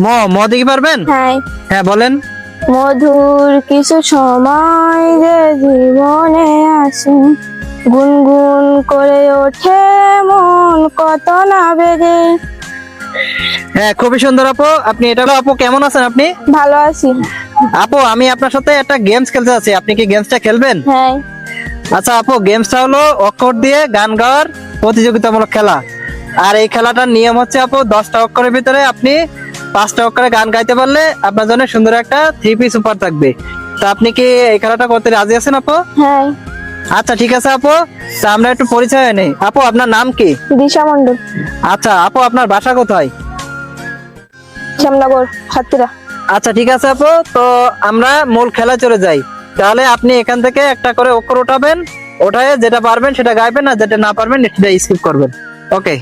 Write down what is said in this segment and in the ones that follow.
ম ম দিকে পারবেন? হ্যাঁ। হ্যাঁ বলেন। মধুর কিছু সময় যে জীবনে আসে গুনগুন করে ওঠে মন কত না বেগে। হ্যাঁ খুবই সুন্দর আপু। আপনি এটা হলো আপু কেমন আছেন আপনি? ভালো আছি। আপু আমি আপনার সাথে একটা গেমস খেলতে আছি আপনি কি গেমসটা খেলবেন? হ্যাঁ। আচ্ছা আপু গেমসটা হলো অক্ষর দিয়ে গান গাওয়ার প্রতিযোগিতামূলক খেলা। আর এই খেলাটার নিয়ম হচ্ছে আপু দশটা অক্ষরের ভিতরে আপনি পাঁচটা অক্ষরে গান গাইতে পারলে আপনার জন্য সুন্দর একটা থ্রি পিস উপহার থাকবে। তো আপনি কি এই খেলাটা করতে রাজি আছেন আপু? হ্যাঁ। আচ্ছা ঠিক আছে আপু। তা আমরা একটু পরিচয় নেই। আপু আপনার নাম কি? দিশা মন্ডল আচ্ছা আপু আপনার বাসা কোথায়? শ্যামনগর সাতক্ষীরা আচ্ছা ঠিক আছে আপু। তো আমরা মূল খেলা চলে যাই। তাহলে আপনি এখান থেকে একটা করে অক্ষর উঠাবেন ওঠায় যেটা পারবেন সেটা গাইবেন আর যেটা না পারবেন সেটা স্কিপ করবেন। ওকে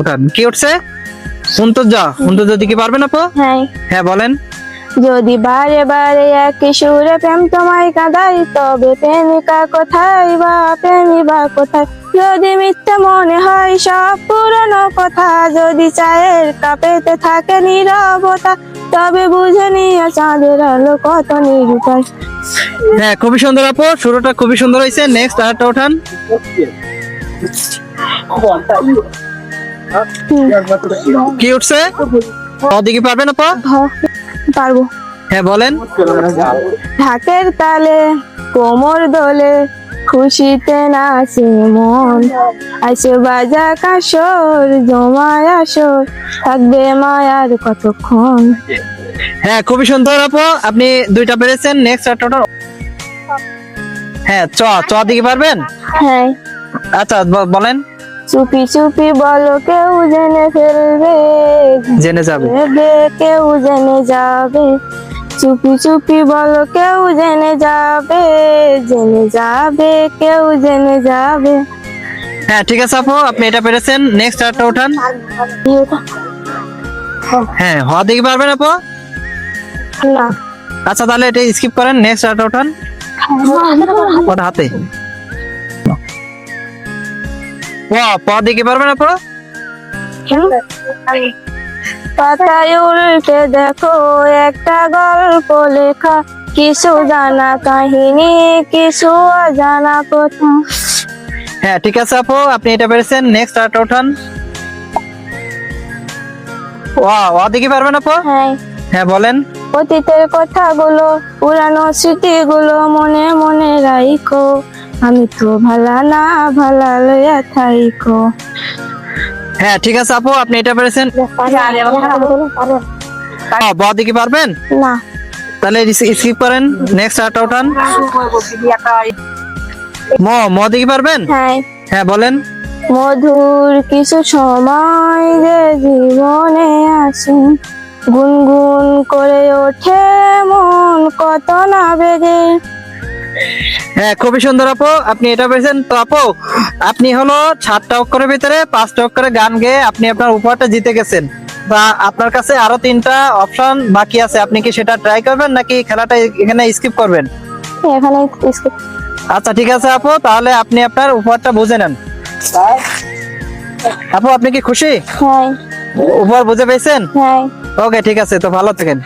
উঠান। কি উঠছে? সন্তোষজা সন্তোষজা দিকে পারবেন আপু? হ্যাঁ। হ্যাঁ বলেন। যদি বারে বারে একই সুরে প্রেম তোমায় কাঁদাই তবে প্রেমিকা কোথায় বা প্রেমিবা কোথায়? যদি মিথ্যে মনে হয় সব পুরনো কথা যদি চায়ের কাপেতে থাকে নীরবতা তবে বুঝে নিও চাঁদের আলো কত নিরুপায় হ্যাঁ খুবই সুন্দর আপু শুরুটা খুবই সুন্দর হয়েছে। নেক্সট আরেকটা উঠান। কি উঠছে? ওদিকে পারবেন আপু? পারব। হ্যাঁ বলেন। ঢাকের তালে কোমর দোলে খুশিতে নাচে মন। বাজা কাসর জমায় আসর থাকবে মায়ার কতক্ষণ? হ্যাঁ খুবই সুন্দর আপু। আপনি দুইটা পেরেছেন নেক্সট হ্যাঁ চ চ দিকে পারবেন? হ্যাঁ। আচ্ছা বলেন। চুপি চুপি বলো কেউ জেনে ফেলবে। জেনে যাবে। কেউ জেনে যাবে। চুপি চুপি বলো কেউ জেনে যাবে। জেনে যাবে কেউ জেনে যাবে। হ্যাঁ ঠিক আছে আপু আপনি এটা পেরেছেন। নেক্সট আরেকটা উঠান। হ্যাঁ হওয়া দিকে পারবেন আপু? না। আচ্ছা তাহলে এটা স্কিপ করেন। নেক্সট আরেকটা উঠান। ওটা হাতে। প পারবেন আপু পাতায় উল্টে দেখো একটা গল্প লেখা। কিছু জানা কাহিনী কিছু অজানা কথা হ্যাঁ ঠিক আছে আপু আপনি এটা পেরেছেন। নেক্সট আরেকটা উঠান। ও দিকে পারবেন আপু হ্যাঁ। হ্যাঁ বলেন। অতীতের কথাগুলো পুরানো স্মৃতিগুলো মনে মনে রাইখো। আমি তো ভালা না ভালা লইয়া থাইকো। হ্যাঁ ঠিক আছে আপু আপনি এটা পেরেছেন? ও, ব দিকে পারবেন? না। তাহলে স্কিপ করেন নেক্সট উঠান। ম ম দিকে পারবেন? হ্যাঁ। হ্যাঁ বলেন। মধুর কিছু সময় যে জীবনে আসে গুনগুন করে ওঠে মন কত না বেগে। হ্যাঁ খুবই সুন্দর আপু। আপনি এটা পেয়েছেন। তো আপু আপনি হলো সাতটা অক্ষরের ভিতরে পাঁচটা অক্ষরে গান গেয়ে আপনি আপনার উপহারটা জিতে গেছেন। বা আপনার কাছে আরও তিনটা অপশন বাকি আছে। আপনি কি সেটা ট্রাই করবেন নাকি খেলাটা এখানে স্কিপ করবেন? এখানে skip। আচ্ছা ঠিক আছে আপু। তাহলে আপনি আপনার উপহারটা বুঝে নেন। আপু আপনি কি খুশি? হ্যাঁ। উপহার বুঝে পেয়েছেন? হ্যাঁ। ওকে ঠিক আছে। তো ভালো থাকেন।